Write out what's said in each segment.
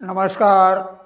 नमस्कार।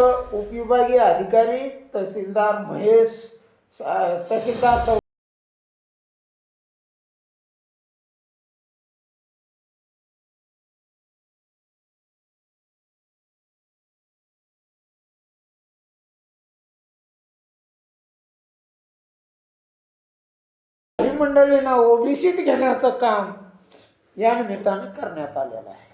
उपविभागीय अधिकारी तहसीलदार महेश तहसीलदार सौ मंडळींना ओबीसीत घेण्याचं काम या निमित्तानं करण्यात आलेलं आहे.